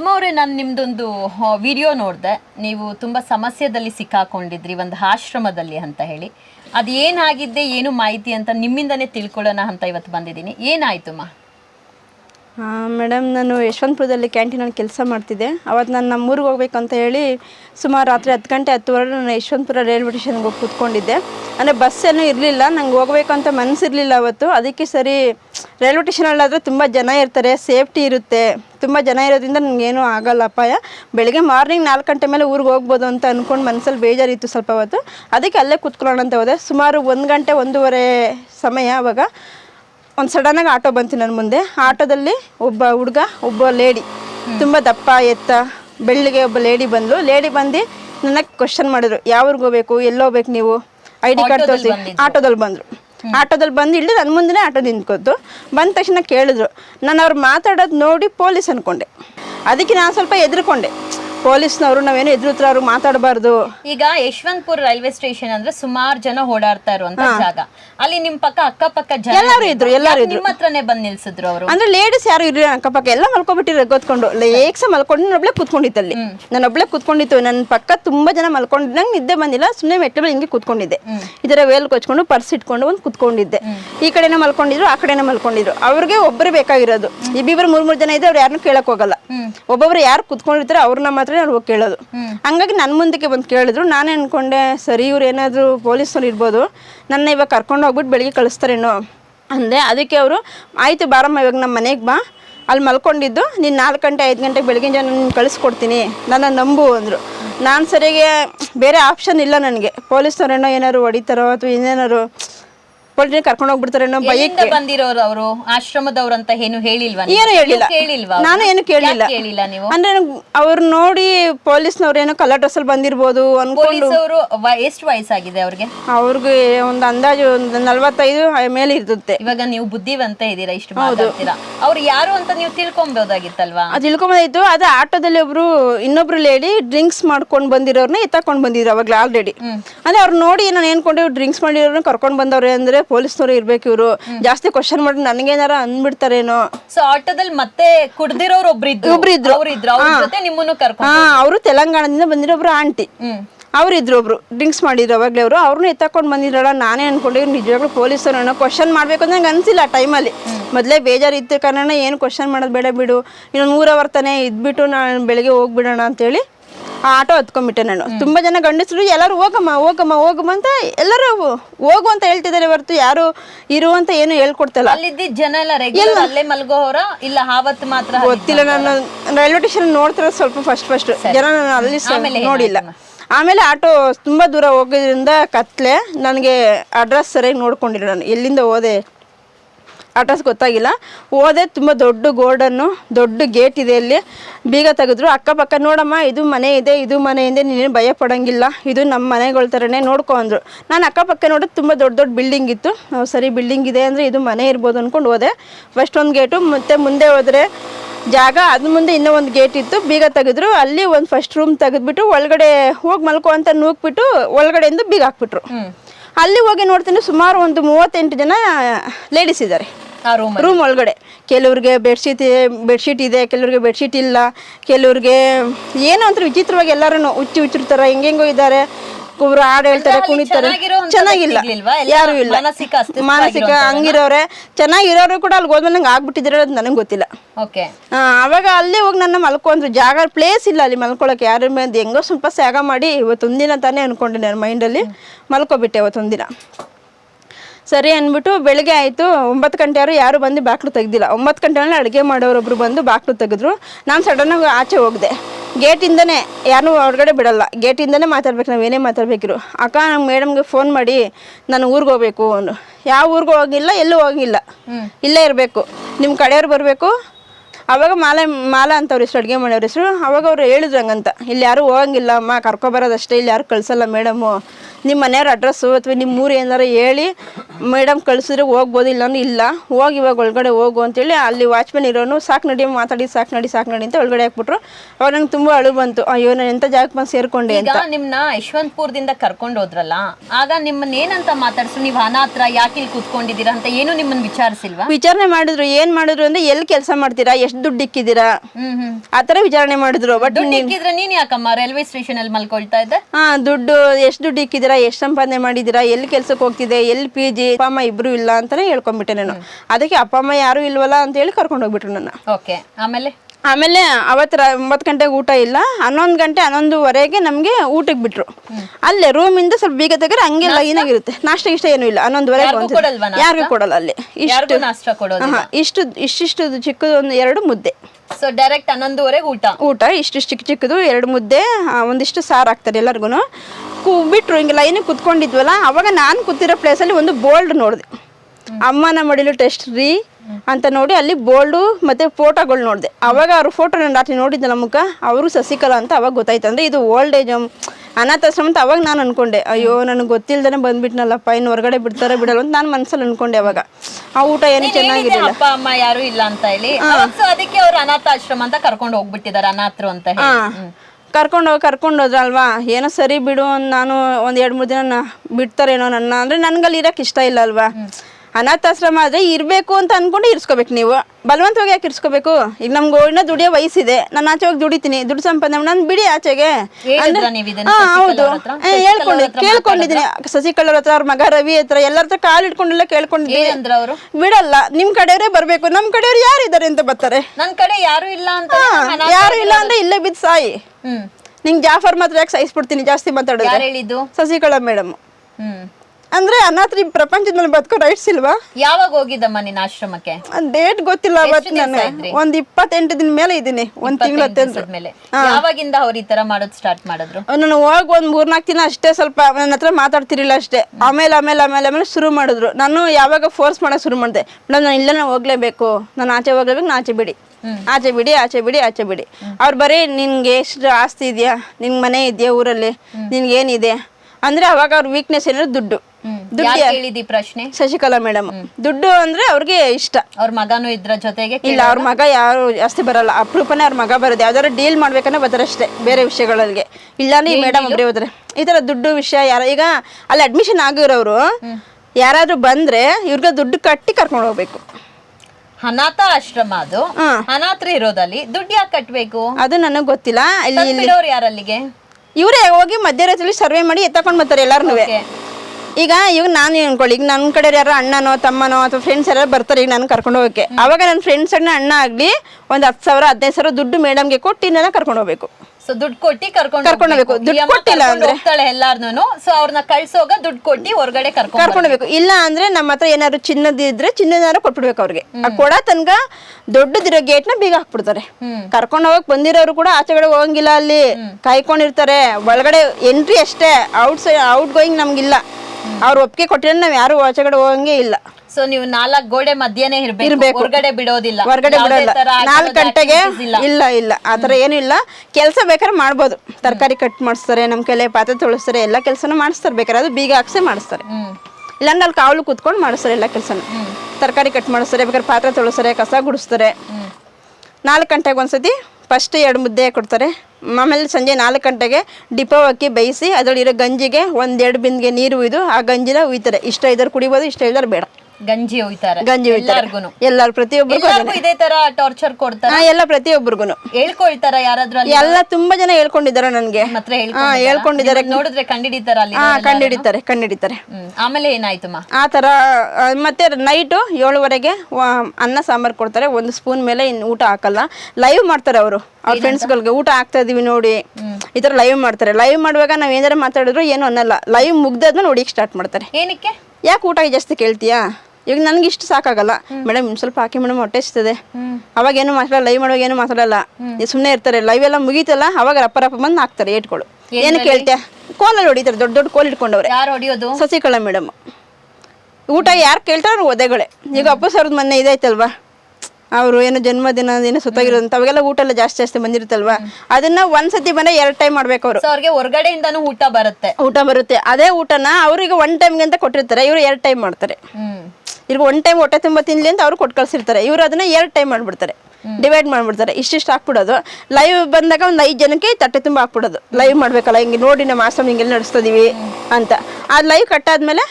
ಸುಮಾ ಅವರೇ ನಾನು ನಿಮ್ಮದೊಂದು ವಿಡಿಯೋ ನೋಡಿದೆ. ನೀವು ತುಂಬ ಸಮಸ್ಯೆದಲ್ಲಿ ಸಿಕ್ಕಾಕೊಂಡಿದ್ರಿ, ಒಂದು ಆಶ್ರಮದಲ್ಲಿ ಅಂತ ಹೇಳಿ. ಅದು ಏನಾಗಿದ್ದೆ ಏನು ಮಾಹಿತಿ ಅಂತ ನಿಮ್ಮಿಂದನೇ ತಿಳ್ಕೊಳ್ಳೋಣ ಅಂತ ಇವತ್ತು ಬಂದಿದ್ದೀನಿ. ಏನಾಯ್ತು, ಮಾ? ಮೇಡಮ್, ನಾನು ಯಶವಂತಪುರದಲ್ಲಿ ಕ್ಯಾಂಟೀನಲ್ಲಿ ಕೆಲಸ ಮಾಡ್ತಿದ್ದೆ. ಅವತ್ತು ನಾನು ನಮ್ಮೂರಿಗೆ ಹೋಗ್ಬೇಕು ಅಂತ ಹೇಳಿ ಸುಮಾರು ರಾತ್ರಿ ಹತ್ತು ಗಂಟೆ ಹತ್ತುವರೆ ನಾನು ಯಶವಂತಪುರ ರೈಲ್ವೆ ಸ್ಟೇಷನ್ಗೆ ಹೋಗಿ ಕೂತ್ಕೊಂಡಿದ್ದೆ. ಅಂದರೆ ಬಸ್ ಏನೂ ಇರಲಿಲ್ಲ, ನಂಗೆ ಹೋಗ್ಬೇಕು ಅಂತ ಮನಸ್ಸಿರಲಿಲ್ಲ ಅವತ್ತು. ಅದಕ್ಕೆ ಸರಿ ರೈಲ್ವೆ ಸ್ಟೇಷನಲ್ಲಾದರೆ ತುಂಬ ಜನ ಇರ್ತಾರೆ ಸೇಫ್ಟಿ ಇರುತ್ತೆ. ತುಂಬ ಜನ ಇರೋದ್ರಿಂದ ನನಗೇನು ಆಗಲ್ಲ ಅಪಾಯ. ಬೆಳಗ್ಗೆ ಮಾರ್ನಿಂಗ್ ನಾಲ್ಕು ಗಂಟೆ ಮೇಲೆ ಊರಿಗೆ ಹೋಗ್ಬೋದು ಅಂತ ಅಂದ್ಕೊಂಡು ಮನಸ್ಸಲ್ಲಿ ಬೇಜಾರಿತ್ತು ಸ್ವಲ್ಪ ಹೊತ್ತು. ಅದಕ್ಕೆ ಅಲ್ಲೇ ಕೂತ್ಕೊಳ್ಳೋಣ ಅಂತ ಹೋದೆ. ಸುಮಾರು ಒಂದು ಗಂಟೆ ಒಂದೂವರೆ ಸಮಯ ಅವಾಗ ಒಂದು ಸಡನ್ನಾಗಿ ಆಟೋ ಬಂತು ನನ್ನ ಮುಂದೆ. ಆಟೋದಲ್ಲಿ ಒಬ್ಬ ಹುಡುಗ ಒಬ್ಬ ಲೇಡಿ ತುಂಬ ದಪ್ಪ ಎತ್ತ ಬೆಳ್ಳಿಗೆ ಒಬ್ಬ ಲೇಡಿ ಬಂದಳು ಲೇಡಿ ಬಂದು ನನಗೆ ಕ್ವಶನ್ ಮಾಡಿದ್ರು. ಯಾವ ಊರಿಗೆ ಹೋಗ್ಬೇಕು ಎಲ್ಲೋಗ್ಬೇಕು ನೀವು? ಐ ಡಿ ಕಾರ್ಡ್ ತೋರಿಸಿ. ಆಟೋದಲ್ಲಿ ಬಂದರು. ಆಟೋದಲ್ಲಿ ಬಂದು ಇಳಿದು ನನ್ನ ಮುಂದೆ ಆಟೋ ನಿಂತ್ಕೊತು. ಬಂದ ತಕ್ಷಣ ಕೇಳಿದ್ರು. ನಾನು ಅವ್ರು ಮಾತಾಡೋದು ನೋಡಿ ಪೊಲೀಸ್ ಅಂದ್ಕೊಂಡೆ ಅದಕ್ಕೆ ನಾನು ಸ್ವಲ್ಪ ಎದ್ರುಕೊಂಡೆ ಪೊಲೀಸ್ನವರು ನಾವೇನು ಎದುರು ಅವ್ರು ಮಾತಾಡಬಾರ್ದು. ಈಗ ಯಶವಂತಪುರ ರೈಲ್ವೆ ಸ್ಟೇಷನ್ ಅಂದ್ರೆ ಸುಮಾರು ಜನ ಓಡಾಡ್ತಾ ಇರುವಂತ ಜಾಗ. ಅಲ್ಲಿ ನಿಮ್ ಪಕ್ಕ ಅಕ್ಕಪಕ್ಕ ಜನ ಎಲ್ಲರೂ ಇದ್ರು, ಎಲ್ಲರೂ ಇದ್ರು. ನಿಮ್ ಹತ್ರನೇ ಬಂದ್ ನಿಲ್ಸಿದ್ರು ಅವರು? ಅಂದ್ರೆ ಲೇಡೀಸ್ ಯಾರು ಇರ್ಲಿ ಅಕ್ಕಪಕ್ಕ. ಎಲ್ಲ ಮಲ್ಕೊಂಡ್ಬಿಟ್ಟಿರ ಗೊತ್ಕೊಂಡು ಲೇಕ್ಸ ಮಲ್ಕೊಂಡು ನೊಬ್ಳೆ ಒಬ್ಳೆ ಕೂತ್ಕೊಂಡಿತ್ತು ಅಲ್ಲಿ. ನಾನು ಒಬ್ಳೆ ಕೂತ್ಕೊಂಡಿತ್ತು. ನನ್ನ ಪಕ್ಕ ತುಂಬಾ ಜನ ಮಲ್ಕೊಂಡಿದ್ದು ನಂಗೆ ನಿದ್ದೆ ಬಂದಿಲ್ಲ ಸುಮ್ಮನೆ ಮೆಟ್ಲ ಮೇಲೆ ಹಿಂಗೆ ಕೂತ್ಕೊಂಡಿದ್ದೆ. ಇದರ ವೇಲ್ ಕೊಚ್ಕೊಂಡು ಪರ್ಸ್ ಇಟ್ಕೊಂಡು ಒಂದು ಕೂತ್ಕೊಂಡಿದ್ದೆ. ಈ ಕಡೆನ ಮಲ್ಕೊಂಡಿದ್ರು ಆ ಕಡೆನ ಮಲ್ಕೊಂಡಿದ್ರು. ಅವ್ರಿಗೆ ಒಬ್ಬರು ಬೇಕಾಗಿರೋದು. ಇಬ್ಬಿಬ್ರು ಮೂರ್ ಮೂರ್ ಜನ ಇದ್ರೆ ಅವ್ರು ಯಾರನ್ನೂ ಕೇಳಕ್ ಹೋಗಲ್ಲ. ಒಬ್ಬೊಬ್ರು ಯಾರು ಕೂತ್ಕೊಂಡಿರ್ತಾರೆ ಅವ್ರನ್ನ ಮಾತ್ರ ನಾನು ಹೋಗಿ ಕೇಳೋದು. ಹಂಗಾಗಿ ನನ್ನ ಮುಂದಕ್ಕೆ ಬಂದು ಕೇಳಿದ್ರು. ನಾನು ಅನ್ಕೊಂಡೆ ಸರಿ ಇವ್ರು ಏನಾದರೂ ಪೊಲೀಸ್ನವ್ರು ಇರ್ಬೋದು. ನನ್ನ ಇವಾಗ ಕರ್ಕೊಂಡು ಹೋಗ್ಬಿಟ್ಟು ಬೆಳಿಗ್ಗೆ ಕಳಿಸ್ತಾರೇನೋ. ಅಂದೆ ಅದಕ್ಕೆ ಅವರು ಆಯಿತು ಬಾರಮ್ಮ ಇವಾಗ ನಮ್ಮ ಮನೆಗೆ ಬಾ. ಅಲ್ಲಿ ಮಲ್ಕೊಂಡಿದ್ದು. ನೀನು ನಾಲ್ಕು ಗಂಟೆ ಐದು ಗಂಟೆಗೆ ಬೆಳಗಿನ ಜನ ನಾನು ಕಳಿಸ್ಕೊಡ್ತೀನಿ. ನನ್ನ ನಂಬು ಅಂದರು. ನಾನು ಸರಿಗೆ ಬೇರೆ ಆಪ್ಷನ್ ಇಲ್ಲ ನನಗೆ. ಪೊಲೀಸ್ನವ್ರೇನೋ ಏನಾದ್ರು ಹೊಡಿತಾರೋ ಅಥವಾ ಇನ್ನೇನಾರು ಪೊಲೀಸ್ ಕರ್ಕೊಂಡು ಹೋಗ್ಬಿಡ್ತಾರೆ ಭಯಕ್ಕೆ ಎಲ್ಲಿಂದ ಬಂದಿರೋರು ಅವರು? ಆಶ್ರಮದವ್ರು ಅಂತ ಏನು ಹೇಳಿಲ್ವಾ ನೀವು? ಏನು ಹೇಳಿಲ್ಲ. ನೀವು ಕೇಳಿಲ್ವಾ ನಾನು ಏನು ಕೇಳಿಲ್ಲ. ಯಾಕ್ ಕೇಳಿಲ್ಲ ನೀವು? ಅಂದ್ರೆ ಅವ್ರು ನೋಡಿ ಪೊಲೀಸ್ನವ್ರು ಏನೋ ಕಲರ್ ಡ್ರೆಸ್ ಅಲ್ಲಿ ಬಂದಿರ್ಬೋದು ಅನ್ಕೊಂಡು ಎಷ್ಟು ವಯಸ್ಸಾಗಿದೆ ಅವ್ರಿಗೆ? ಅವ್ರಿಗೆ ಒಂದು ಅಂದಾಜು ಒಂದು ನಲ್ವತ್ತೈದು ಮೇಲೆ ಇರ್ತದೆ. ಇವಾಗ ನೀವು ಬುದ್ಧಿವಂತ ಇದ್ದೀರಾ ಇಷ್ಟು ಹೌದು. ಅವ್ರು ಯಾರು ಅಂತ ನೀವು ತಿಳ್ಕೊಬೋದಾಗಿತ್ತಲ್ವಾ? ಅದು ತಿಳ್ಕೊಂಬಂದಿತ್ತು ಅದು ಆಟೋದಲ್ಲಿ ಒಬ್ರು ಇನ್ನೊಬ್ರು ಲೇಡಿ ಡ್ರಿಂಕ್ಸ್ ಮಾಡ್ಕೊಂಡು ಬಂದಿರೋರ್ನ ಎತ್ತಾಕೊಂಡು ಬಂದಿದ್ರು ಅವಾಗ ಆಲ್ರೆಡಿ ಅಂದ್ರೆ ಅವ್ರು ನೋಡಿ ನಾನು ಏನ್ಕೊಂಡು ಡ್ರಿಂಕ್ಸ್ ಮಾಡಿರೋರ್ನ ಕರ್ಕೊಂಡು ಬಂದವ್ರೆ ಅಂದ್ರೆ ಪೊಲೀಸ್ನವ್ರು ಇರ್ಬೇಕು ಇವರು. ಜಾಸ್ತಿ ಕ್ವಶನ್ ಮಾಡಿ ನನಗೇನಾರ ಅಂದ್ಬಿಡ್ತಾರೇನೋ. ಸೊ ಆಟೋದಲ್ಲಿ ಮತ್ತೆ ಕುಡ್ದಿರೋರು ಒಬ್ರು ಇದ್ರು. ಒಬ್ರು ಇದ್ರು. ಅವ್ರು ಇದ್ರು. ಅವ್ರ ಜೊತೆ ನಿಮ್ಮನ್ನು ಕರ್ಕೊಂಡು ಹಾ ಅವರು ತೆಲಂಗಾಣದಿಂದ ಬಂದಿರೋ ಒಬ್ರು ಆಂಟಿ. ಅವ್ರು ಇದ್ರು ಒಬ್ರು. ಡ್ರಿಂಕ್ಸ್ ಮಾಡಿದ್ರು ಅವಾಗಲೇ ಅವರು. ಅವ್ರನ್ನ ಎತ್ತಾಕೊಂಡು ಬಂದಿದ್ರಲ್ಲ ನಾನೇ ಅನ್ಕೊಂಡೆ ಇವ್ರು ನಿಜವಾಗ್ಲೂ ಪೊಲೀಸರು ಏನೋ ಕ್ವಶನ್ ಮಾಡ್ಬೇಕು ಅಂತ ನಂಗೆ ಅನ್ಸಿಲ್ಲ ಆ ಟೈಮಲ್ಲಿ ಮೊದಲೇ ಇದ್ದ ಕಾರಣ ಏನು ಕ್ವಶನ್ ಮಾಡೋದು ಬೇಡ ಬಿಡು. ಇನ್ನೊಂದು ಮೂರು ಅವರ್ ತಾನೇ ಇದ್ಬಿಟ್ಟು ನಾನು ಬೆಳಿಗ್ಗೆ ಹೋಗ್ಬಿಡೋಣ ಅಂತೇಳಿ ಆಟೋ ಹತ್ಕೊಂಡ್ಬಿಟ್ಟೆ ನಾನು. ತುಂಬ ಜನ ಗಂಡಸರು ಎಲ್ಲರೂ ಹೋಗಮ್ಮ ಹೋಗಮ್ಮ ಹೋಗಮ್ಮ ಅಂತ ಎಲ್ಲರೂ ಹೋಗು ಅಂತ ಹೇಳ್ತಿದ್ದಾರೆ ಹೊರತು ಯಾರು ಇರು ಅಂತ ಏನು ಹೇಳ್ಕೊಡ್ತಲ್ಲ. ಅಲ್ಲಿದ್ದ ಜನ ಎಲ್ಲ ರೆಗ್ಯುಲರ್ ಅಲ್ಲೇ ಇಲ್ಲ ಆವತ್ತು ಮಾತ್ರ ಗೊತ್ತಿಲ್ಲ ನಾನು. ರೈಲ್ವೆ ಸ್ಟೇಷನ್ ನೋಡ್ತಿರೋದು ಸ್ವಲ್ಪ ಫಸ್ಟ್ ಫಸ್ಟ್ ಜನ ನಾನು ಅಲ್ಲಿ ಸ- ನೋಡಿಲ್ಲ. ಆಮೇಲೆ ಆಟೋ ತುಂಬ ದೂರ ಹೋಗೋದ್ರಿಂದ ಕತ್ಲೆ ನನಗೆ ಅಡ್ರೆಸ್ ಸರಿಯಾಗಿ ನೋಡ್ಕೊಂಡಿಲ್ಲ ನಾನು. ಎಲ್ಲಿಂದ ಹೋದೆ ಅಡ್ರೆಸ್ ಗೊತ್ತಾಗಿಲ್ಲ. ಹೋದೆ ತುಂಬ ದೊಡ್ಡ ಗೋಲ್ಡನ್ನು ದೊಡ್ಡ ಗೇಟ್ ಇದೆ ಇಲ್ಲಿ. ಬೀಗ ತೆಗೆದ್ರು. ಅಕ್ಕಪಕ್ಕ ನೋಡಮ್ಮ, ಇದು ಮನೆ ಇದೆ, ಇದು ಮನೆ ಇದೆ, ನೀನೇನು ಭಯ ಪಡೋಂಗಿಲ್ಲ ಇದು ನಮ್ಮ ಮನೆಗಳ ಥರನೇ ನೋಡ್ಕೊ ಅಂದರು. ನಾನು ಅಕ್ಕಪಕ್ಕ ನೋಡಿದ್ರೆ ತುಂಬ ದೊಡ್ಡ ದೊಡ್ಡ ಬಿಲ್ಡಿಂಗ್ ಇತ್ತು. ಸರಿ ಬಿಲ್ಡಿಂಗ್ ಇದೆ ಅಂದರೆ ಇದು ಮನೆ ಇರ್ಬೋದು ಅಂದ್ಕೊಂಡು ಹೋದೆ. ಫಸ್ಟ್ ಒಂದು ಗೇಟು ಮತ್ತು ಮುಂದೆ ಹೋದರೆ ಜಾಗ ಅದ್ರ ಮುಂದೆ ಇನ್ನೂ ಒಂದು ಗೇಟ್ ಇತ್ತು. ಬೀಗ ತೆಗೆದ್ರು. ಅಲ್ಲಿ ಒಂದು ಫಸ್ಟ್ ರೂಮ್ ತೆಗೆದ್ಬಿಟ್ಟು, ಒಳಗಡೆ ಹೋಗಿ ಮಲ್ಕೊ ಅಂತ ನೂಕ್ಬಿಟ್ಟು, ಒಳಗಡೆಯಿಂದ ಬೀಗ ಹಾಕ್ಬಿಟ್ರು. ಅಲ್ಲಿ ಹೋಗಿ ನೋಡ್ತೀನಿ ಸುಮಾರು ಒಂದು ಮೂವತ್ತೆಂಟು ಜನ ಲೇಡೀಸ್ ಇದ್ದಾರೆ ರೂಮ್ ಒಳಗಡೆ. ಕೆಲವ್ರಿಗೆ ಬೆಡ್ಶೀಟ್ ಬೆಡ್ಶೀಟ್ ಇದೆ ಕೆಲವ್ರಿಗೆ ಬೆಡ್ಶೀಟ್ ಇಲ್ಲ ಕೆಲವ್ರಿಗೆ ಏನೋ ಅಂತ ವಿಚಿತ್ರವಾಗಿ ಎಲ್ಲರೂ ಹುಚ್ಚು ಹುಚ್ಚಿರ್ತಾರೆ ಹೆಂಗೆಂಗೋ ಇದ್ದಾರೆ ಒಬ್ರು ಹಾಡು ಹೇಳ್ತಾರೆ ಕುಣಿತಾರೆ. ಚೆನ್ನಾಗಿಲ್ಲ. ಯಾರು ಇಲ್ಲ. ಮಾನಸಿಕ ಹಂಗಿರೋರೆ ಚೆನ್ನಾಗಿರೋರು ಕೂಡ ಅಲ್ಲಿ ಹೋದ್ಮೇಲೆ ನಂಗೆ ಆಗ್ಬಿಟ್ಟಿದ್ರೆ ಅದು ನನಗೆ ಗೊತ್ತಿಲ್ಲ. ಅವಾಗ ಅಲ್ಲೇ ಹೋಗಿ ನನ್ನ ಮಲ್ಕೊಂಡ್ರು. ಜಾಗ ಪ್ಲೇಸ್ ಇಲ್ಲ ಅಲ್ಲಿ ಮಲ್ಕೊಳಕ್ಕೆ. ಯಾರ ಮೇಲೆ ಹೆಂಗೋ ಸ್ವಲ್ಪ ಸ್ಯಾಗ ಮಾಡಿ ಇವತ್ತೊಂದಿನ ತಾನೇ ಅನ್ಕೊಂಡೆ ನನ್ನ ಮೈಂಡಲ್ಲಿ ಮಲ್ಕೊಬಿಟ್ಟೆ ಅವತ್ತೊಂದಿನ ಸರಿ ಅಂದ್ಬಿಟ್ಟು ಬೆಳಗ್ಗೆ ಆಯಿತು. ಒಂಬತ್ತು ಗಂಟೆಯವರು ಯಾರು ಬಂದು ಬಾಕ್ಲು ತೆಗ್ದಿಲ್ಲ. ಒಂಬತ್ತು ಗಂಟೆ ಅಡುಗೆ ಮಾಡೋರೊಬ್ರು ಬಂದು ಬಾಕ್ಲು ತೆಗೆದ್ರು. ನಾನು ಸಡನ್ನಾಗಿ ಆಚೆ ಹೋಗಿದೆ. ಗೇಟಿಂದನೇ ಯಾರನ್ನೂ ಹೊರಗಡೆ ಬಿಡಲ್ಲ. ಗೇಟಿಂದನೇ ಮಾತಾಡ್ಬೇಕು ನಾವು ಏನೇ ಮಾತಾಡ್ಬೇಕಿರು ಅಕ್ಕ ನಮ್ಮ ಮೇಡಮ್ಗೆ ಫೋನ್ ಮಾಡಿ ನಾನು ಊರಿಗೆ ಹೋಗ್ಬೇಕು ಯಾವ ಊರಿಗೂ ಹೋಗಿಲ್ಲ ಎಲ್ಲೂ ಹೋಗಿಲ್ಲ. ಇಲ್ಲೇ ಇರಬೇಕು. ನಿಮ್ಮ ಕಡೆಯವ್ರು ಬರಬೇಕು ಅವಾಗ ಮಾಲೆ ಮಾಲಾ ಅಂತ ಅವ್ರ ಹೆಸರು ಅಡುಗೆ ಮಾಡೋರ ಹೆಸರು. ಅವಾಗ ಅವ್ರು ಹೇಳಿದ್ರು ಹಂಗಂತ. ಇಲ್ಲಿ ಯಾರು ಹೋಗಂಗಿಲ್ಲ ಅಮ್ಮ ಕರ್ಕೊಬರೋದಷ್ಟೇ ಇಲ್ಲಿ ಯಾರು ಕಳ್ಸಲ್ಲ ಮೇಡಮು. ನಿಮ್ಮ ಮನೆಯವ್ರ ಅಡ್ರೆಸ್ಸು ಅಥವಾ ನಿಮ್ಮ ಊರು ಏನಾರು ಹೇಳಿ ಮೇಡಮ್ ಕಳಿಸಿದ್ರೆ ಹೋಗ್ಬೋದು ಇಲ್ಲಾಂದ್ರೆ ಇಲ್ಲ. ಹೋಗಿ ಇವಾಗ ಒಳಗಡೆ ಹೋಗು ಅಂತೇಳಿ ಅಲ್ಲಿ ವಾಚ್ಮೆನ್ ಇರೋನು ಸಾಕು ನಡಿ ಮಾತಾಡಿ ಸಾಕು ನಡಿ ಸಾಕು ನಡಿ ಅಂತ ಒಳಗಡೆ ಹಾಕ್ಬಿಟ್ರು. ಅವಾಗ ನಂಗೆ ತುಂಬ ಅಳು ಬಂತು. ಅಯ್ಯೋ ನಾನು ಎಂಥ ಜಾಗಕ್ಕೆ ಬಂದು ಸೇರ್ಕೊಂಡೆ ಅಂತ. ಈಗ ನಿಮ್ನ ಯಶವಂತಪುರದಿಂದ ಕರ್ಕೊಂಡು ಹೋದ್ರಲ್ಲ ಆಗ ನಿಮ್ಮನ್ನ ಏನಂತ ಮಾತಾಡ್ಸು? ನೀವು ಅನಾಥರ ಯಾಕೆ ಇಲ್ಲಿ ಕೂತ್ಕೊಂಡಿದ್ದೀರಾ ಅಂತ ಏನು ನಿಮ್ಮನ್ನ ವಿಚಾರಿಸಿಲ್ವಾ? ವಿಚಾರಣೆ ಮಾಡಿದ್ರು. ಏನು ಮಾಡಿದ್ರು ಅಂದರೆ ಎಲ್ಲಿ ಕೆಲಸ ಮಾಡ್ತೀರಾ? ಎಷ್ಟು ದುಡ್ಡು ಇಕ್ಕಿದ್ದೀರಾ ಹ್ಮ್ ಹ್ಮ್. ಆ ಥರ ವಿಚಾರಣೆ ಮಾಡಿದ್ರು. ಬಟ್ ಇಕ್ಕಿದ್ರೆ ನೀನ್ ಯಾಕಮ್ಮ ರೈಲ್ವೆ ಸ್ಟೇಷನ್ ಅಲ್ಲಿ ಮಲ್ಕೊಳ್ತಾ ಇದ್ದೆ? ಹಾ ದುಡ್ಡು ಎಷ್ಟು ದುಡ್ಡು ಇಕ್ಕಿದ್ದೀರಾ ಎಷ್ಟು ಸಂಪಾದನೆ ಮಾಡಿದಿರಾ ಎಲ್ಲಿ ಕೆಲ್ಸಕ್ಕೆ ಹೋಗ್ತಿದೆ ಎಲ್ಲಿ ಪಿ ಜಿ ಅಪ್ಪ ಅಮ್ಮ ಇಬ್ರು ಇಲ್ಲ ಅಂತಾನೆ ಹೇಳ್ಕೊಂಡ್ಬಿಟ್ಟೆ ನಾನು. ಅದಕ್ಕೆ ಅಪ್ಪ ಅಮ್ಮ ಯಾರು ಇಲ್ವಲ್ಲ ಅಂತ ಹೇಳಿ ಕರ್ಕೊಂಡು ಹೋಗ್ಬಿಟ್ರು ನನ್ನ. ಓಕೆ ಆಮೇಲೆ? ಆಮೇಲೆ ಅವತ್ತು ರ- ಒಂಬತ್ತು ಗಂಟೆಗೆ ಊಟ ಇಲ್ಲ ಹನ್ನೊಂದು ಗಂಟೆ ಹನ್ನೊಂದುವರೆಗೆ ನಮಗೆ ಊಟಕ್ಕೆ ಬಿಟ್ರು. ಅಲ್ಲೇ ರೂಮಿಂದ ಸ್ವಲ್ಪ ಬೀಗ ತೆಗೆದ್ರೆ ಹಂಗೆ ಲೈನ್ ಆಗಿರುತ್ತೆ ನಾಷ್ಟ ಇಷ್ಟ ಏನೂ ಇಲ್ಲ ಹನ್ನೊಂದುವರೆಗೆ ಯಾರ್ಗೂ ಕೊಡಲ್ಲ ಅಲ್ಲಿ. ಇಷ್ಟು ಹಾ ಇಷ್ಟು ಇಷ್ಟಿಷ್ಟು ಚಿಕ್ಕದು ಒಂದು ಎರಡು ಮುದ್ದೆ. ಸೊ ಡೈರೆಕ್ಟ್ ಹನ್ನೊಂದುವರೆಗೆ ಊಟ? ಊಟ ಇಷ್ಟು ಚಿಕ್ಕ ಚಿಕ್ಕದು ಎರಡು ಮುದ್ದೆ ಆ, ಒಂದಿಷ್ಟು ಸಾರು ಹಾಕ್ತಾರೆ ಎಲ್ಲರಿಗೂ ಕೂ ಬಿಟ್ರು ಹಿಂಗೆ ಲೈನಿಗೆ ಕುತ್ಕೊಂಡಿದ್ವಲ್ಲ ಅವಾಗ ನಾನು ಕೂತಿರೋ ಪ್ಲೇಸಲ್ಲಿ ಒಂದು ಬೋಲ್ಡ್ ನೋಡಿದೆ. ಅಮ್ಮನ ಮಡಿಲು ಟೆಸ್ಟ್ ರೀ ಅಂತ ನೋಡಿ ಅಲ್ಲಿ ಬೋಲ್ಡು ಮತ್ತೆ ಫೋಟೋಗಳು ನೋಡಿದೆ. ಅವಾಗ ಅವ್ರ ಫೋಟೋ ನಾನು ರಾತ್ರಿ ನೋಡಿದ್ದೆ ಮುಖ ಅವರು ಸಸಿಕಲ ಅಂತ ಅವಾಗ ಗೊತ್ತಾಯ್ತು. ಅಂದರೆ ಇದು ಓಲ್ಡ್ ಏಜ್ ಅನಾಥಾಶ್ರಮ ಅಂತ ಅವಾಗ ನಾನು ಅನ್ಕೊಂಡೆ. ಅಯ್ಯೋ ನನಗೆ ಗೊತ್ತಿಲ್ದೇ ಬಂದ್ಬಿಟ್ನಲ್ಲಪ್ಪ ಇನ್ನು ಹೊರಗಡೆ ಬಿಡ್ತಾರೆ ಬಿಡಲ್ಲ ಅಂತ ನಾನು ಮನಸ್ಸಲ್ಲಿ ಅನ್ಕೊಂಡೆ ಅವಾಗ. ಆ ಊಟ ಏನು ಚೆನ್ನಾಗಿದೆ ಅಪ್ಪ ಅಮ್ಮ ಯಾರು ಇಲ್ಲ ಅಂತ ಹೇಳಿ. ಅದಕ್ಕೆ ಅವ್ರು ಅನಾಥಾಶ್ರಮ ಅಂತ ಕರ್ಕೊಂಡು ಹೋಗ್ಬಿಟ್ಟಿದ್ದಾರೆ ಅನಾಥರು ಅಂತ ಹೇಳಿ. ಕರ್ಕೊಂಡು ಹೋಗಿ ಕರ್ಕೊಂಡು ಹೋದ್ರಲ್ವಾ ಏನೋ ಸರಿ ಬಿಡು ನಾನು ಒಂದು ಎರಡು ಮೂರು ದಿನ ಬಿಡ್ತಾರೇನೋ ನನ್ನ ಅಂದರೆ ನನಗಲ್ಲಿ ಇರೋಕೆ ಇಷ್ಟ ಇಲ್ಲ ಅಲ್ವಾ? ಅನಾಥಾಶ್ರಮ ಆದರೆ ಇರಬೇಕು ಅಂತ ಅಂದ್ಕೊಂಡು ಇರಿಸ್ಕೋಬೇಕು ನೀವು. ಬಲವಂತವಾಗಿ ಯಾಕೆ ಇರಿಸ್ಕೋಬೇಕು? ಈಗ ನಮ್ಗೆ ಇನ್ನೂ ದುಡಿಯೋ ವಯಸ್ಸಿದೆ. ನಾನು ಆಚೆ ಹೋಗಿ ದುಡಿತೀನಿ. ದುಡ್ಡು ಸಂಪಾದನೆ ನಾನು ಬಿಡಿ ಆಚೆಗೆ. ಹೌದು. ಹೇಳ್ಕೊಂಡು ಕೇಳ್ಕೊಂಡಿದ್ದೀನಿ. ಶಶಿಕಲರ್ ಹತ್ರ ಅವ್ರ ಮಗ ರವಿ ಹತ್ರ ಎಲ್ಲರ ಹತ್ರ ಕಾಲು ಇಟ್ಕೊಂಡೆಲ್ಲ ಕೇಳ್ಕೊಂಡಿದ್ದೀನಿ. ಬಿಡಲ್ಲ. ನಿಮ್ ಕಡೆಯವರೇ ಬರಬೇಕು. ನಮ್ಮ ಕಡೆಯವ್ರು ಯಾರಿದ್ದಾರೆ ಅಂತ ಬರ್ತಾರೆ? ನನ್ನ ಕಡೆ ಯಾರು ಇಲ್ಲ ಅಂತ ಯಾರು ಇಲ್ಲ ಅಂದ್ರೆ ಇಲ್ಲೇ ಬಿದ್ದು ಸಾಯಿ. ಹ್ಮ್. ನಿಂಗೆ ಜಾಫರ್ ಮಾತ್ರ ಯಾಕೆ ಸಹಿಸ್ಬಿಡ್ತೀನಿ ಜಾಸ್ತಿ ಮಾತಾಡೋದು. ಯಾರು ಶಶಿಕಲಾ ಮೇಡಮ್. ಹ್ಮ್. ಅಂದ್ರೆ ಅನಾಥರಿ ಪ್ರಪಂಚದ ಮೇಲೆ ಬದುಕೋ ರೈಟ್ಸ್ ಇಲ್ವಾ? ಯಾವಾಗ ಹೋಗಿದ್ದಮ್ಮ ನಿನ್ನ ಆಶ್ರಮಕ್ಕೆ? ಡೇಟ್ ಗೊತ್ತಿಲ್ಲ ಅವತ್ತು ನಾನು ಇದ್ರಿ? ಒಂದ್ ಇಪ್ಪತ್ತೆಂಟು ದಿನ ಮೇಲೆ ಇದ್ದೀನಿ ಒಂದ್ ತಿಂಗಳ ಮೇಲೆ. ಯಾವಾಗಿಂದ ಅವ್ರು ಈ ತರ ಮಾಡೋದ್ ಸ್ಟಾರ್ಟ್ ಮಾಡಿದ್ರು? ನಾನು ಹೋಗ್ ಒಂದ್ ಮೂರ್ನಾಲ್ಕು ದಿನ ಅಷ್ಟೇ ಸ್ವಲ್ಪ ನನ್ನ ಹತ್ರ ಮಾತಾಡ್ತಿರ್ಲಿಲ್ಲ ಅಷ್ಟೇ. ಆಮೇಲೆ ಆಮೇಲೆ ಆಮೇಲೆ ಆಮೇಲೆ ಶುರು ಮಾಡಿದ್ರು. ನಾನು ಯಾವಾಗ ಫೋರ್ಸ್ ಮಾಡಕ್ ಶುರು ಮಾಡಿದೆ ಮೇಡಮ್ ನಾನು ಇಲ್ಲೇ ಹೋಗ್ಲೇಬೇಕು. ನಾನು ಆಚೆ ಹೋಗ್ಲೇಬೇಕು ನಾನು ಆಚೆ ಬಿಡಿ. ಆಚೆ ಬಿಡಿ ಆಚೆ ಬಿಡಿ ಆಚೆ ಬಿಡಿ. ಅವ್ರು ಬರೀ ನಿನ್ಗೆ ಎಷ್ಟು ಆಸ್ತಿ ಇದೆಯಾ? ನಿನ್ ಮನೆ ಇದೆಯಾ ಊರಲ್ಲಿ? ನಿನ್ಗೆ ಏನಿದೆ ಅಂದ್ರೆ ಅವಾಗ ಅವ್ರ ವೀಕ್ನೆಸ್ ಏನಾದ್ರು ದುಡ್ಡು. ದುಡ್ಡು ಕೇಳಿದಿ ಪ್ರಶ್ನೆ? ಶಶಿಕಲಾ ಮೇಡಮ್. ದುಡ್ಡು ಅಂದ್ರೆ ಅವ್ರಿಗೆ ಇಷ್ಟ. ಅವ್ರ ಮಗನು ಇದ್ರ ಜೊತೆಗೆ ಇಲ್ಲ ಅವ್ರ ಮಗ ಯಾರು ಜಾಸ್ತಿ ಬರಲ್ಲ. ಅಪರೂಪನೇ ಅವ್ರ ಮಗ ಬರೋದು. ಯಾವ್ದಾದ್ರು ಡೀಲ್ ಮಾಡ್ಬೇಕಂದ್ರೆ ಬರ್ತಾರೆ ಅಷ್ಟೇ ಬೇರೆ ವಿಷಯಗಳಿಗೆ ಇಲ್ಲಾಂದ್ರೆ ಈ ಮೇಡಮ್ ಒಬ್ಬರೇ ಹೋದ್ರೆ. ಈ ತರ ದುಡ್ಡು ವಿಷಯ ಯಾರ ಈಗ ಅಲ್ಲಿ ಅಡ್ಮಿಷನ್ ಆಗಿರೋರು ಯಾರಾದ್ರೂ ಬಂದ್ರೆ ಇವ್ರಿಗೆ ದುಡ್ಡು ಕಟ್ಟಿ ಕರ್ಕೊಂಡು ಹೋಗ್ಬೇಕು. ಅನಾಥ ಆಶ್ರಮ ಅದು. ಅನಾಥ ಅನಾಥರು ಇರೋದಲ್ಲಿ ದುಡ್ಡು ಯಾಕೆ ಕಟ್ಬೇಕು? ಅದು ನನಗೆ ಗೊತ್ತಿಲ್ಲ. ಇಲ್ಲಿ ಯಾರಲ್ಲಿಗೆ ಇವರೇ ಹೋಗಿ ಮಧ್ಯರಾತ್ರಿ ಸರ್ವೆ ಮಾಡಿ ಎತ್ತಕೊಂಡು ಬರ್ತಾರೆ ಎಲ್ಲಾರು ಈಗ ಈಗ ನಾನು ಅನ್ಕೊಳ್ಳಿ ಈಗ ನನ್ನ ಕಡೆ ಯಾರೋ ಅಣ್ಣನೋ ತಮ್ಮನೋ ಅಥವಾ ಫ್ರೆಂಡ್ಸ್ ಯಾರು ಬರ್ತಾರೆ ಈಗ ನಾನು ಕರ್ಕೊಂಡು ಹೋಗಕ್ಕೆ. ಅವಾಗ ನನ್ನ ಫ್ರೆಂಡ್ಸ್ ಅಣ್ಣ ಅಣ್ಣ ಆಗಲಿ ಒಂದು ಹತ್ತು ಸಾವಿರ ಹದಿನೈದು ಸಾವಿರ ದುಡ್ಡು ಮೇಡಮ್ಗೆ ಕೊಟ್ಟು ಇನ್ನೆಲ್ಲ ಕರ್ಕೊಂಡು ಹೋಗ್ಬೇಕು. ಸೊ ದುಡ್ಡು ಕೊಟ್ಟಿ ಕರ್ಕೊಂಡು ಕರ್ಕೊಂಡ್ಬೇಕು. ದುಡ್ಡು ಕೊಟ್ಟಿಲ್ಲ ಅಂದ್ರೆ? ಹೋಗ್ತಾಳೆ ಎಲ್ಲಾರ್ನು ಸೊ ಅವ್ರನ್ನ ಕಳ್ಸೋಗ ದುಡ್ಡು ಕೊಟ್ಟಿ ಹೊರಗಡೆ ಕರ್ಕೊಂಡು ಕರ್ಕೊಂಡು ಹೋಗ್ಬೇಕು ಇಲ್ಲ ಅಂದ್ರೆ ನಮ್ಮ ಹತ್ರ ಏನಾದ್ರು ಚಿನ್ನದಿದ್ರೆ ಚಿನ್ನದಾರು ಕೊಟ್ಬಿಡ್ಬೇಕು ಅವ್ರಿಗೆ. ಆ ಕೊಡ ತನಕ ದೊಡ್ಡದಿರೋ ನ ಬೀಗ ಹಾಕ್ಬಿಡ್ತಾರೆ. ಹ್ಮ್. ಕರ್ಕೊಂಡು ಹೋಗಕ್ ಬಂದಿರೋರು ಕೂಡ ಆಚೆಗಡೆ ಹೋಗಂಗಿಲ್ಲ ಅಲ್ಲಿ. ಕಾಯ್ಕೊಂಡಿರ್ತಾರೆ ಒಳಗಡೆ ಎಂಟ್ರಿ ಅಷ್ಟೇ. ಔಟ್ ಸೈಡ್ ಔಟ್ ಗೋಯಿಂಗ್ ನಮ್ಗಿಲ್ಲ. ಅವ್ರು ಒಪ್ಪಿಗೆ ಕೊಟ್ಟರೆ ನಾವ್ ಯಾರು ಒಳಗಡೆ ಹೋಗಂಗೆ ಇಲ್ಲ. ಸೊ ನೀವು ನಾಲ್ಕು ಗೋಡೆ ಮಧ್ಯಾಹ್ನ ಇರ್ಬೇಕು. ಇರ್ಬೇಕು. ಹೊರಗಡೆ ಬಿಡೋದಿಲ್ಲ. ಹೊರಗಡೆ ಬಿಡೋದಿಲ್ಲ ಬಿಡಲ್ಲ. ತರ ಆ ನಾಲ್ಕು ಗಂಟೆಗೆ activities ಇಲ್ಲ. ಇಲ್ಲ ಆತರ ಥರ ಏನೂ ಇಲ್ಲ. ಕೆಲಸ ಬೇಕಾದ್ರೆ ಮಾಡ್ಬೋದು. ತರಕಾರಿ ಕಟ್ ಮಾಡಿಸ್ತಾರೆ ನಮ್ ಕೈಲೇ ಪಾತ್ರೆ ತೊಳಿಸ್ತಾರೆ ಎಲ್ಲ ಕೆಲಸನೂ ಮಾಡಿಸ್ತಾರೆ. ಬೇಕಾದ್ರೆ ಅದು ಬೀಗ ಹಾಕ್ಸೇ ಮಾಡಿಸ್ತಾರೆ. ಹ್ಮ್. ಇಲ್ಲಾಂದ್ರೆ ಅಲ್ಲಿ ಕಾವಲು ಕೂತ್ಕೊಂಡು ಮಾಡಿಸ್ತಾರೆ ಎಲ್ಲ ಕೆಲಸನ. ತರಕಾರಿ ಕಟ್ ಮಾಡಿಸ್ತಾರೆ ಬೇಕಾದ್ರೆ ಪಾತ್ರೆ ತೊಳಿಸ್ತಾರೆ ಕಸ ಗುಡಿಸ್ತಾರೆ. ನಾಲ್ಕು ಗಂಟೆಗೆ ಒಂದ್ಸತಿ ಫಸ್ಟ್ ಎರಡು ಮುದ್ದೆ ಕೊಡ್ತಾರೆ. ಆಮೇಲೆ ಸಂಜೆ ನಾಲ್ಕು ಗಂಟೆಗೆ ಡಿಪೋ ಹಾಕಿ ಬೇಯಿಸಿ, ಅದರಲ್ಲಿರೋ ಗಂಜಿಗೆ ಒಂದೆರಡು ಬಿಂದಿಗೆ ನೀರು ಉಯ್ದು, ಆ ಗಂಜಿನ ಉಯ್ತಾರೆ. ಇಷ್ಟ ಇದ್ದಾರೆ ಕುಡಿಬೋದು, ಇಷ್ಟ ಇದ್ದಾರೆ ಬೇಡ. ಗಂಜಿ ಹೋಯ್ತಾರೆ ಗಂಜಿ ಎಲ್ಲಾರ್ಗುನು. ಎಲ್ಲರೂ ಪ್ರತಿಯೊಬ್ಬರಿಗೂ ಎಲ್ಲಾರ್ಗು ಇದೇ ತರ ಟಾರ್ಚರ್ ಕೊಡ್ತಾರೆ. ಎಲ್ಲ ಪ್ರತಿಯೊಬ್ಬರಿಗೂ ಹೇಳ್ಕೊಳ್ತಾರ ಯಾರಾದ್ರೂ ಎಲ್ಲ ತುಂಬಾ ಜನ ಹೇಳ್ಕೊಂಡಿದ್ದಾರೆ ನನ್ಗೆ. ಮಾತ್ರ ಹೇಳ್ಕೊಂಡಿದ್ದಾರೆ ನೋಡಿದ್ರೆ ಕಂಡಿಡಿತಾರ ಅಲ್ಲಿ ಕಂಡಿಡಿತಾರೆ ಕಂಡಿಡಿತಾರೆ. ಆಮೇಲೆ ಏನಾಯ್ತಮ್ಮ ಆ ತರ ಮತ್ತೆ ನೈಟು ಏಳುವರೆಗೆ ಅನ್ನ ಸಾಂಬಾರ್ ಕೊಡ್ತಾರೆ. ಒಂದು ಸ್ಪೂನ್ ಮೇಲೆ ಇನ್ ಊಟ ಹಾಕಲ್ಲ. ಲೈವ್ ಮಾಡ್ತಾರೆ ಅವರು. ಅವ್ರ ಫ್ರೆಂಡ್ಸ್ಗಳಿಗೆ ಊಟ ಹಾಕ್ತಾ ಇದೀವಿ ನೋಡಿ. ಈ ತರ ಲೈವ್ ಮಾಡ್ತಾರೆ. ಲೈವ್ ಮಾಡುವಾಗ ನಾವ್ ಏನಾರ ಮಾತಾಡಿದ್ರು ಏನು ಅನ್ನಲ್ಲ. ಲೈವ್ ಮುಗ್ದಾದ್ಮೇಲೆ ಹೊಡಿಯಕ್ ಸ್ಟಾರ್ಟ್ ಮಾಡ್ತಾರೆ. ಏನಕ್ಕೆ? ಯಾಕೆ ಊಟ ಜಾಸ್ತಿ ಕೇಳ್ತೀಯಾ? ಈಗ ನನಗೆ ಇಷ್ಟು ಸಾಕಾಗಲ್ಲ. ಮೇಡಮ್ ಇನ್ನು ಸ್ವಲ್ಪ ಹಾಕಿ ಮೇಡಮ್ ಹೊಟ್ಟೆ ಸಿಗ್ತದೆ ಅವಾಗ ಏನು ಮಾತಾಡಲ್ಲ ಲೈವ್ ಮಾಡುವಾಗ ಏನು ಮಾತಾಡಲ್ಲ. ಸುಮ್ಮನೆ ಇರ್ತಾರೆ. ಲೈವ್ ಎಲ್ಲ ಮುಗೀತಲ್ಲ ಅವಾಗ ರಪ್ಪ ರಪ್ಪ ಬಂದು ಹಾಕ್ತಾರೆ ಏಟ್ಗಳು ಏನು ಕೇಳ್ತೀಯ ಕೋಲಲ್ಲಿ ಹೊಡಿತಾರೆ ದೊಡ್ಡ ದೊಡ್ಡ ಕೋಲ್ ಇಟ್ಕೊಂಡವ್ರೆ. ಸಸಿಕಳ ಮೇಡಮ್. ಊಟ ಯಾರು ಕೇಳ್ತಾರೆ ಅವ್ರು ಒದೆಗಳೇ. ಈಗ ಅಪ್ಪ ಸರ್ದು ಮೊನ್ನೆ ಇದಾಯ್ತಲ್ವಾ? ಅವರು ಏನೋ ಜನ್ಮದಿನ ಏನೋ ಸುತ್ತಾಗಿರೋದಂತ. ಅವಾಗೆಲ್ಲ ಊಟ ಎಲ್ಲ ಜಾಸ್ತಿ ಜಾಸ್ತಿ ಬಂದಿರುತ್ತಲ್ವಾ? ಅದನ್ನ ಒಂದ್ಸತಿ ಬಂದ್ರೆ ಎರಡು ಟೈಮ್ ಮಾಡ್ಬೇಕು ಅವರು. ಅವ್ರಿಗೆ ಹೊರಗಡೆಯಿಂದಾನು ಊಟ ಬರುತ್ತೆ. ಊಟ ಬರುತ್ತೆ. ಅದೇ ಊಟನ ಅವ್ರಿಗೆ ಒನ್ ಟೈಮ್ಗೆ ಅಂತ ಕೊಟ್ಟಿರ್ತಾರೆ. ಇವರು ಎರಡ್ ಟೈಮ್ ಮಾಡ್ತಾರೆ. ಹ್ಮ್ ಇವ್ರಿಗೆ ಒನ್ ಟೈಮ್ ಹೊಟ್ಟೆ ತುಂಬ ತಿನ್ಲಿ ಅಂತ ಅವ್ರು ಕೊಟ್ಟು ಕಳ್ಸಿರ್ತಾರೆ. ಇವರು ಅದನ್ನ ಎರಡು ಟೈಮ್ ಮಾಡ್ಬಿಡ್ತಾರೆ. ಡಿವೈಡ್ ಮಾಡ್ಬಿಡ್ತಾರೆ. ಇಷ್ಟಿಷ್ಟು ಹಾಕ್ಬಿಡೋದು. ಲೈವ್ ಬಂದಾಗ ಒಂದು ಐದು ಜನಕ್ಕೆ ತಟ್ಟೆ ತುಂಬ ಹಾಕ್ಬಿಡೋದು. ಲೈವ್ ಮಾಡ್ಬೇಕಲ್ಲ ಹಿಂಗೆ ನೋಡಿ ನಮ್ಮ ಆಶ್ರಮ ಹಿಂಗೆಲ್ಲ ನಡೆಸ್ತಿದೀವಿ ಅಂತ. ಆ ಲೈವ್ ಕಟ್ಟಾದ್ಮೇಲೆ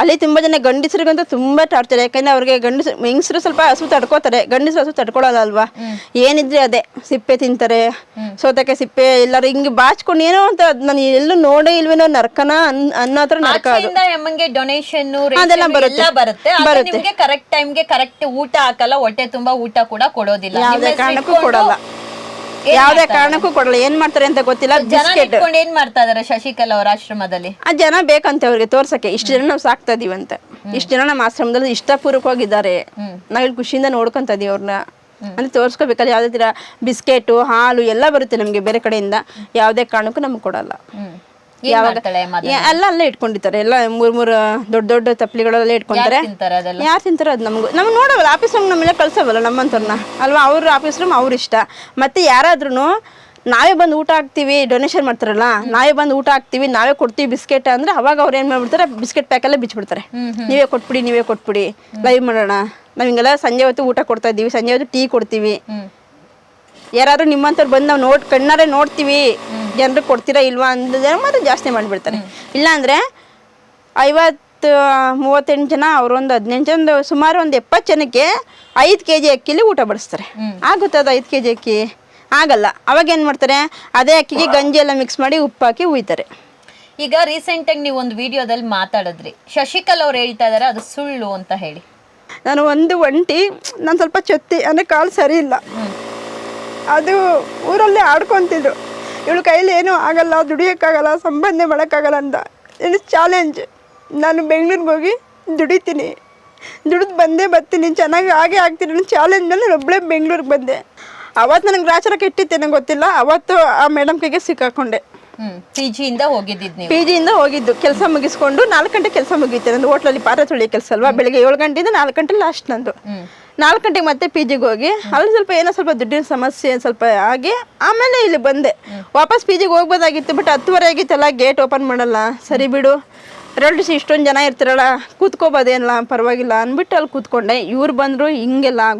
ಅಲ್ಲಿ ತುಂಬ ಜನ ಗಂಡಸರಿಗಂತೂ ತುಂಬ ಟಾರ್ಚರ್ ಯಾಕಂದ್ರೆ ಅವ್ರಿಗೆ ಗಂಡಸ ಹೆಂಗಸರು ಸ್ವಲ್ಪ ಹಸು ತಡ್ಕೋತಾರೆ. ಗಂಡಸರು ಹಸು ತಡ್ಕೊಳ್ಳೋಲ್ಲ ಅಲ್ವಾ ಏನಿದ್ರೆ ಅದೇ ಸಿಪ್ಪೆ ತಿಂತಾರೆ. ಸೋತಕ್ಕೆ ಸಿಪ್ಪೆ ಎಲ್ಲರೂ ಹಿಂಗೆ ಬಾಚ್ಕೊಂಡು ಏನೋ ಅಂತ ನಾನು ಎಲ್ಲೂ ನೋಡೇ ಇಲ್ವೇನೋ ನರ್ಕನ ಅನ್ ಅನ್ನೋ ಹತ್ರ ನರ್ಕ ಅದು. ಡೊನೇಷನ್ ಅದೆಲ್ಲ ಬರುತ್ತೆ. ಬರುತ್ತೆ. ಕರೆಕ್ಟ್ ಟೈಮ್ಗೆ ಕರೆಕ್ಟ್ ಊಟ ಹಾಕಲ್ಲ. ಹೊಟ್ಟೆ ತುಂಬಾ ಊಟ ಕೂಡ ಕೊಡೋದಿಲ್ಲ. ಯಾವ್ದೇ ಕಾರಣಕ್ಕೂ ಕೊಡಲ್ಲ. ಯಾವುದೇ ಕಾರಣಕ್ಕೂ ಕೊಡಲ್ಲ. ಏನ್ ಮಾಡ್ತಾರೆ ಅಂತ ಗೊತ್ತಿಲ್ಲ. ಜನ ಬಿಸ್ಕೆಟ್. ಇಟ್ಕೊಂಡು ಏನ್ ಮಾಡ್ತಾ ಇದಾರೆ ಶಶಿಕಲಾ ಅವ್ರ ಆಶ್ರಮದಲ್ಲಿ? ಆ ಜನ ಬೇಕಂತೆ ಅವ್ರಿಗೆ ತೋರ್ಸಕ್ಕೆ. ಇಷ್ಟು ಜನ ನಾವು ಸಾಕ್ತಾ ಇದೀವಿ ಅಂತ ಇಷ್ಟು ಜನ ನಮ್ಮ ಆಶ್ರಮದಲ್ಲಿ ಇಷ್ಟಪೂರ್ವಕವಾಗಿದ್ದಾರೆ ನಾವು ಇಲ್ಲಿ ಖುಷಿಯಿಂದ ನೋಡ್ಕೊಂತ ಇದೀವಿ ಅವ್ರನ್ನ ಅಂದ್ರೆ ತೋರ್ಸ್ಕೋಬೇಕಲ್ಲ ಯಾವ್ದೇ ತರ ಬಿಸ್ಕೆಟು ಹಾಲು ಎಲ್ಲ ಬರುತ್ತೆ ನಮ್ಗೆ ಬೇರೆ ಕಡೆಯಿಂದ. ಯಾವ್ದೇ ಕಾರಣಕ್ಕೂ ನಮ್ಗೆ ಕೊಡಲ್ಲ. ಹ್ಮ್ ಏನ್ ಮಾಡ್ತಾಳೆ ಮದ ಯಾ- ಎಲ್ಲ ಅಲ್ಲೇ ಇಟ್ಕೊಂಡಿರ್ತಾರೆ. ಎಲ್ಲ ಮೂರ್ ಮೂರು ದೊಡ್ಡ ದೊಡ್ಡ ತಪ್ಪಲಿಗಳೆಲ್ಲ ಇಟ್ಕೊಂತಾರೆ. ಯಾರ್ ತಿಂತಾರ ಅದು ನಮ್ಗೆ ನಮ್ಗೆ ನೋಡವಲ್ಲ ಆಫೀಸ್ ರೂಮ್ ನಮ್ಮೆಲ್ಲ ಕಳ್ಸೋವಲ್ಲ ನಮ್ಮಂತವ್ರನ್ನ ಅಲ್ವಾ? ಅವ್ರ ಆಫೀಸ್ ರೂಮ್ ಅವ್ರ ಇಷ್ಟ. ಮತ್ತೆ ಯಾರಾದ್ರೂ ನಾವೇ ಬಂದು ಊಟ ಹಾಕ್ತೀವಿ ಡೊನೇಷನ್ ಮಾಡ್ತಾರಲ್ಲ ನಾವೇ ಬಂದು ಊಟ ಹಾಕ್ತೀವಿ ನಾವೇ ಕೊಡ್ತೀವಿ ಬಿಸ್ಕೆಟ್ ಅಂದ್ರೆ ಅವಾಗ ಅವ್ರು ಏನ್ ಮಾಡ್ಬಿಡ್ತಾರೆ ಬಿಸ್ಕೆಟ್ ಪ್ಯಾಕೆಲ್ಲ ಬಿಚ್ಚಿಬಿಡ್ತಾರೆ ನೀವೇ ಕೊಟ್ಬಿಡಿ ನೀವೇ ಕೊಟ್ಬಿಡಿ. ಲೈವ್ ಮಾಡೋಣ. ನಾವ್ ಹಿಂಗೆಲ್ಲ ಸಂಜೆ ಹೊತ್ತು ಊಟ ಕೊಡ್ತಾ ಇದ್ದೀವಿ ಸಂಜೆ ಹೊತ್ತು ಟೀ ಕೊಡ್ತೀವಿ. ಯಾರಾದ್ರೂ ನಿಮ್ಮಂಥವ್ರು ಬಂದು ನಾವು ನೋಡ್ ಕಣ್ಣಾರೆ ನೋಡ್ತೀವಿ. ಜನರು ಕೊಡ್ತೀರಾ ಇಲ್ವಾ ಅಂದ್ರೆ ಮಾತ್ರ ಜಾಸ್ತಿ ಮಾಡಿಬಿಡ್ತಾರೆ. ಇಲ್ಲಾಂದರೆ ಐವತ್ತು ಮೂವತ್ತೆಂಟು ಜನ ಅವರೊಂದು ಹದಿನೆಂಟು ಜನ ಸುಮಾರು ಒಂದು ಎಪ್ಪತ್ತು ಜನಕ್ಕೆ ಐದು ಕೆ ಜಿ ಅಕ್ಕಿಲಿ ಊಟ ಬಡಿಸ್ತಾರೆ. ಆಗುತ್ತೆ ಅದು ಐದು ಕೆ ಜಿ ಅಕ್ಕಿ? ಆಗಲ್ಲ. ಅವಾಗ ಏನು ಮಾಡ್ತಾರೆ? ಅದೇ ಅಕ್ಕಿಗೆ ಗಂಜಿ ಎಲ್ಲ ಮಿಕ್ಸ್ ಮಾಡಿ ಉಪ್ಪು ಹಾಕಿ ಉಯ್ತಾರೆ. ಈಗ ರೀಸೆಂಟಾಗಿ ನೀವು ಒಂದು ವಿಡಿಯೋದಲ್ಲಿ ಮಾತಾಡಿದ್ರಿ. ಶಶಿಕಲ್ ಅವ್ರು ಹೇಳ್ತಾ ಇದ್ದಾರೆ ಅದು ಸುಳ್ಳು ಅಂತ ಹೇಳಿ. ನಾನು ಒಂದು ಒಂಟಿ ನಾನು ಸ್ವಲ್ಪ ಚೊತ್ತಿ ಅಂದರೆ ಕಾಲು ಸರಿ ಇಲ್ಲ. ಅದು ಊರಲ್ಲೇ ಆಡ್ಕೊತಿದ್ರು. ಇವಳು ಕೈಲಿ ಏನೂ ಆಗಲ್ಲ ದುಡಿಯೋಕ್ಕಾಗಲ್ಲ ಸಂಬಂಧ ಮಾಡೋಕ್ಕಾಗಲ್ಲ ಅಂತ. ಇದು ಚಾಲೆಂಜ್ ನಾನು ಬೆಂಗ್ಳೂರಿಗೆ ಹೋಗಿ ದುಡಿತೀನಿ. ದುಡಿದು ಬಂದೇ ಬರ್ತೀನಿ. ಚೆನ್ನಾಗಿ ಹಾಗೆ ಆಗ್ತೀನಿ ಚಾಲೆಂಜ್ ಮೇಲೆ ನಾನು ಒಬ್ಬಳೇ ಬೆಂಗ್ಳೂರಿಗೆ ಬಂದೆ. ಅವತ್ತು ನನಗೆ ರಾಚಾರ ಕೆಟ್ಟಿತ್ತೇನೋ ಗೊತ್ತಿಲ್ಲ. ಅವತ್ತು ಆ ಮೇಡಮ್ ಕೈಗೆ ಸಿಕ್ಕಾಕೊಂಡೆ. ಪಿ ಜಿಯಿಂದ ಹೋಗಿದ್ದಿದ್ ನೀವು? ಪಿ ಜಿಯಿಂದ ಹೋಗಿದ್ದು. ಕೆಲಸ ಮುಗಿಸ್ಕೊಂಡು ನಾಲ್ಕು ಗಂಟೆ ಕೆಲಸ ಮುಗೀತೆ ನಂದು ಹೋಟ್ಲಲ್ಲಿ ಪಾತ್ರೆ ತೊಳಿಯೋ ಕೆಲಸ ಅಲ್ವಾ? ಬೆಳಿಗ್ಗೆ ಏಳು ಗಂಟೆಯಿಂದ ನಾಲ್ಕು ಗಂಟೆ ಲಾಸ್ಟ್ ನಂದು. ನಾಲ್ಕು ಗಂಟೆಗೆ ಮತ್ತೆ ಪಿ ಜಿಗೆ ಹೋಗಿ. ಅಲ್ಲಿ ಸ್ವಲ್ಪ ಏನೋ ಸ್ವಲ್ಪ ದುಡ್ಡಿನ ಸಮಸ್ಯೆ ಸ್ವಲ್ಪ ಆಗಿ ಆಮೇಲೆ ಇಲ್ಲಿ ಬಂದೆ. ವಾಪಸ್ ಪಿ ಜಿಗೆ ಹೋಗ್ಬೋದಾಗಿತ್ತು ಬಟ್ ಹತ್ತುವರೆ ಆಗಿತ್ತಲ್ಲ ಗೇಟ್ ಓಪನ್ ಮಾಡಲ್ಲ. ಸರಿ ಬಿಡು. ರಿಲೇಟಿವ್ಸ್ ಇಷ್ಟೊಂದು ಜನ ಇರ್ತಾರಲ್ಲ, ಕೂತ್ಕೋಬೋದೇನಲ್ಲ, ಪರವಾಗಿಲ್ಲ ಅಂದ್ಬಿಟ್ಟು ಅಲ್ಲಿ ಕೂತ್ಕೊಂಡೆ. ಇವ್ರು ಬಂದರು, ಹಿಂಗೆಲ್ಲ